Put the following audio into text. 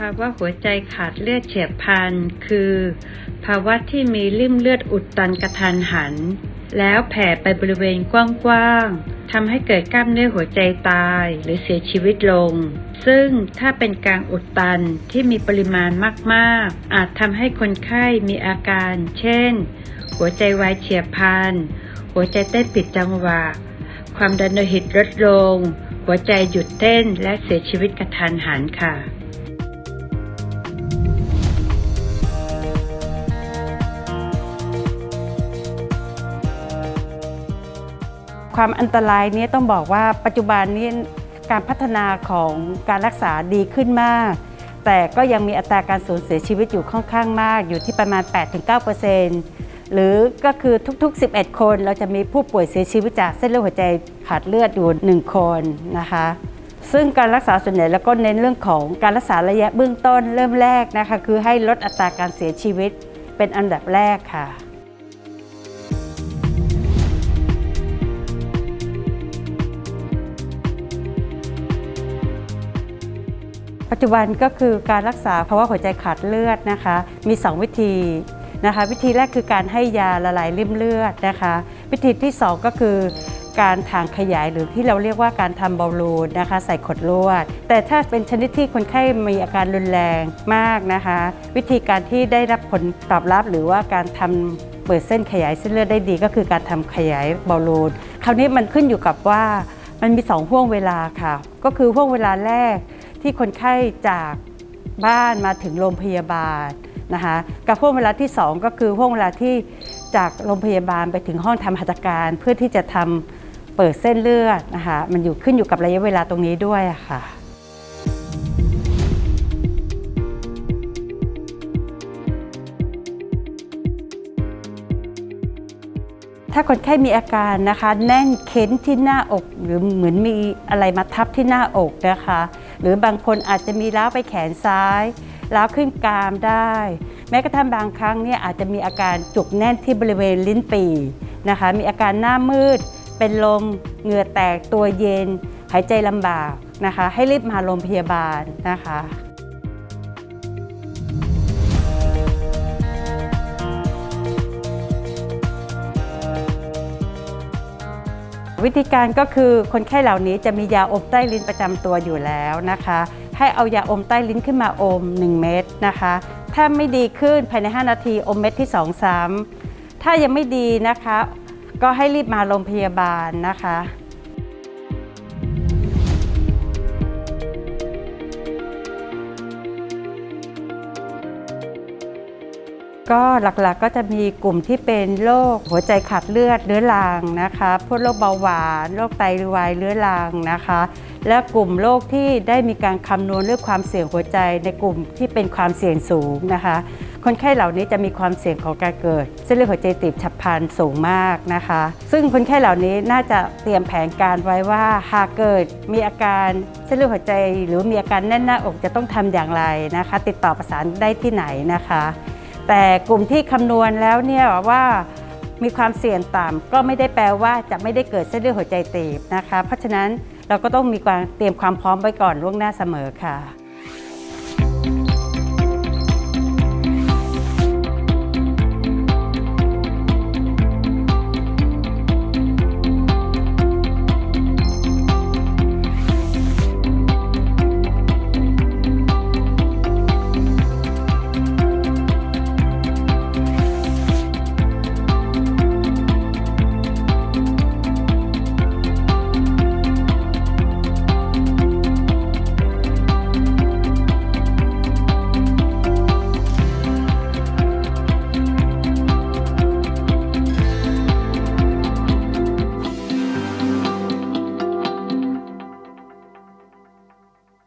ภาว่าหัวใจขาดเลือดเฉียบพลัน คือ ภาวะที่มีริ่มเลือดอุดตันกระทันหัน แล้วแผ่ไปบริเวณกว้างๆทำให้เกิดกล้ามเนื้อหัวใจตายหรือเสียชีวิตลง ซึ่งถ้าเป็นการอุดตันที่มีปริมาณมากๆ อาจทำให้คนไข้มีอาการ เช่น หัวใจวายเฉียบพลัน หัวใจเต้นผิดจังหวะ ความดันโลหิตลดลงหัวใจหยุดเต้นและเสียชีวิตกระทันหันค่ะ ความอันตรายนี้ต้องบอกว่าปัจจุบันนี้การพัฒนาของการรักษาดีขึ้นมาก แต่ก็ยังมีอัตราการสูญเสียชีวิตอยู่ค่อนข้างมาก อยู่ที่ประมาณ 8-9%หรือก็คือทุก ๆ 11 คนเราจะมีผู้ป่วยเสียชีวิตจากเส้นเลือดหัวใจขาดเลือดอยู่ 1 คนนะคะซึ่งการรักษาส่วนใหญ่แล้วก็เน้นเรื่องของการรักษาระยะเบื้องต้นเริ่มแรกนะคะ คือให้ลดอัตราการเสียชีวิตเป็นอันดับแรกค่ะ ปัจจุบันก็คือการรักษาภาวะหัวใจขาดเลือดนะคะ มี 2 วิธีนะคะ วิธีแรกคือการให้ยาละลายริ่มเลือดนะคะ วิธีที่ 2 ก็คือการทางขยายหรือที่เราเรียกว่าการทำบอลลูนนะคะ ใส่ขดลวด แต่ถ้าเป็นชนิดที่คนไข้มีอาการรุนแรงมากนะคะ วิธีการที่ได้รับผลตอบรับหรือว่าการทำเปิดเส้นขยายเส้นเลือดได้ดี ก็คือการทำขยายบอลลูนคราวนี้มันขึ้นอยู่กับว่ามันมีสองห่วงเวลาค่ะ ก็คือห่วงเวลาแรก ที่คนไข้จากบ้านมาถึงโรงพยาบาลนะคะกับห่วงเวลาที่ 2 ก็คือห่วงเวลาที่จากโรงพยาบาลไปถึงห้องทำหัตถการเพื่อที่จะทำเปิดเส้นเลือดนะคะมันอยู่ขึ้นอยู่กับระยะเวลาตรงนี้ด้วยะค่ะ ถ้าคนไข้มีอาการนะคะ แน่นเค้นที่หน้าอก หรือเหมือนมีอะไรมาทับที่หน้าอกนะคะ หรือบางคนอาจจะมีล้าวไปแขนซ้ายล้าวขึ้นกรามได้ แม้กระทั่งบางครั้งเนี่ยอาจจะมีอาการจุกแน่นที่บริเวณลิ้นปี่นะคะ มีอาการหน้ามืด เป็นลมเหงื่อแตกตัวเย็น หายใจลำบากนะคะ ให้รีบมาโรงพยาบาลนะคะ วิธีการก็คือคนไข้เหล่านี้จะมียาอมใต้ลิ้นประจำตัวอยู่แล้วนะคะ ให้เอายาอมใต้ลิ้นขึ้นมาอม 1 เม็ดนะคะ ถ้าไม่ดีขึ้นภายใน 5 นาทีอมเม็ดที่ 2 ซ้ำถ้ายังไม่ดีนะคะ ก็ให้รีบมาโรงพยาบาลนะคะ ก็หลักๆก็จะมีกลุ่มที่เป็นโรคหัวใจขาดเลือดเรื้อรังนะคะพวกโรคเบาหวานโรคไตวายเรื้อรังนะคะ และกลุ่มโรคที่ได้มีการคำนวณเรื่องความเสี่ยงหัวใจในกลุ่มที่เป็นความเสี่ยงสูงนะคะคนไข้เหล่านี้จะมีความเสี่ยงของการเกิด เส้นเลือดหัวใจตีบฉับพลันสูงมากนะคะ ซึ่งคนไข้เหล่านี้น่าจะเตรียมแผนการไว้ว่าหากเกิดมีอาการเส้นเลือดหัวใจ หรือมีอาการแน่นหน้าอกจะต้องทำอย่างไรนะคะ ติดต่อประสานได้ที่ไหนนะคะ แต่กลุ่มที่คำนวณแล้วเนี่ยว่ามีความเสี่ยงต่ำก็ไม่ได้แปลว่าจะไม่ได้เกิดเส้นเลือดหัวใจตีบนะคะ เพราะฉะนั้นเราก็ต้องมีการเตรียมความพร้อมไว้ก่อนล่วงหน้าเสมอค่ะ